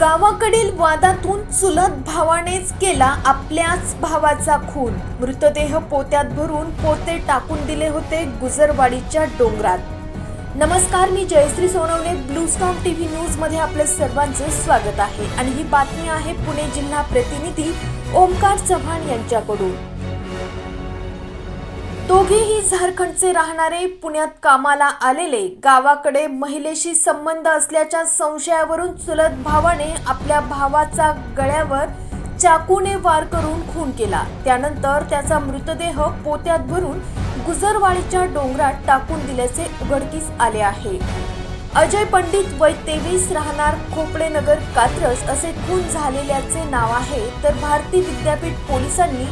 गावाकडील वादातून चुलत भावानेच केला आपल्याच भावाचा खून. मृतदेह पोत्यात भरून पोते टाकून दिले होते गुजरवाडीच्या डोंगरात. नमस्कार मी Jayashree Sonawane blue stock TV न्यूजमध्ये आपले सर्वांचे स्वागत आहे. आणि ही बातमी आहे पुणे जिल्हा प्रतिनिधी ओमकार चव्हाण यांच्याकडून. दोघेही झारखंडचे राहणारे पुण्यात कामाला आलेले गावाकडे महिलेशी संबंध असल्याच्या संशयावरून चुलत भावाने आपल्या भावाचा गळ्यावर चाकूने वार करून खून केला. त्यानंतर त्याचा मृतदेह पोत्यात भरून गुजरवाडीच्या डोंगरात टाकून दिल्याचे उघडकीस आले आहे. अजय पंडित वय तेवीस राहणार खोपडेनगर कात्रज असे खून झालेल्याचे नाव आहे. तर भारती विद्यापीठ पोलिसांनी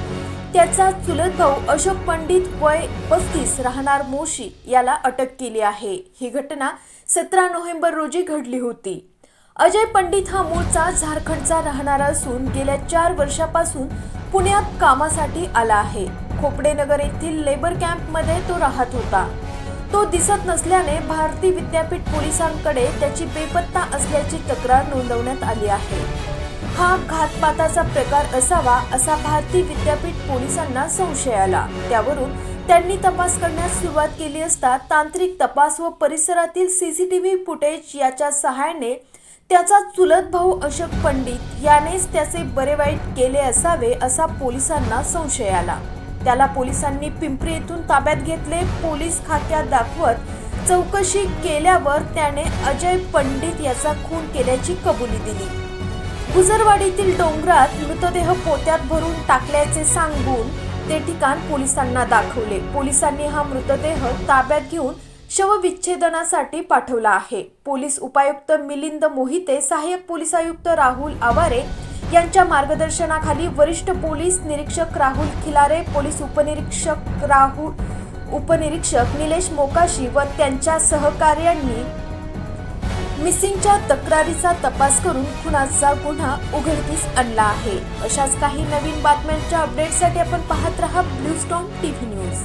त्याचा चुलत भाऊ अशोक पंडित वय पस्तीस राहणार मोशी याला अटक केली आहे. ही घटना सतरा नोव्हेंबर रोजी घडली होती. अजय पंडित हा मूळचा झारखंडचा राहणारा असून गेल्या चार वर्षापासून पुण्यात कामासाठी आला आहे. खोपडेनगर येथील लेबर कॅम्पमध्ये तो राहत होता. तो दिसत नसल्याने भारती विद्यापीठ पोलिसांकडे त्याची बेपत्ता असल्याची तक्रार नोंदवण्यात आली आहे. हा घातपाताचा प्रकार असावा असा भारती विद्यापीठ पोलिसांना संशय आला. त्यावरून त्यांनी तपास करण्यास सुरुवात केली असता तांत्रिक तपास व परिसरातील सीसीटीव्ही फुटेज याच्या सहाय्याने त्याचा चुलत भाऊ अशोक पंडित यानेच त्याचे बरे वाईट केले असावे असा पोलिसांना संशय आला. त्याला पोलिसांनी पिंपरी येथून ताब्यात घेतले. पोलीस खात्यात दाखवत चौकशी केल्यावर त्याने अजय पंडित याचा खून केल्याची कबुली दिली. उजरवाडीतील डोंगरात मृतदेह पोत्यात भरून टाकल्याचे सांगून ते ठिकाण पोलिसांना दाखवले. पोलिसांनी हा मृतदेह ताब्यात घेऊन शवविच्छेदनासाठी पाठवला आहे. पोलीस उपायुक्त मिलिंद मोहिते सहाय्यक पोलीस आयुक्त राहुल आवारे यांच्या मार्गदर्शनाखाली वरिष्ठ पोलीस निरीक्षक राहुल खिलारे पोलीस उपनिरीक्षक राहुल उपनिरीक्षक निलेश मोकाशी व त्यांच्या सहकार्यांनी मिसिंगच्या तक्रारीचा तपास करून खुनाचा गुन्हा उघडकीस आणला आहे. अशाच काही नवीन बातम्यांच्या अपडेटसाठी आपण पाहत रहा ब्लू स्टॉम टीव्ही न्यूज.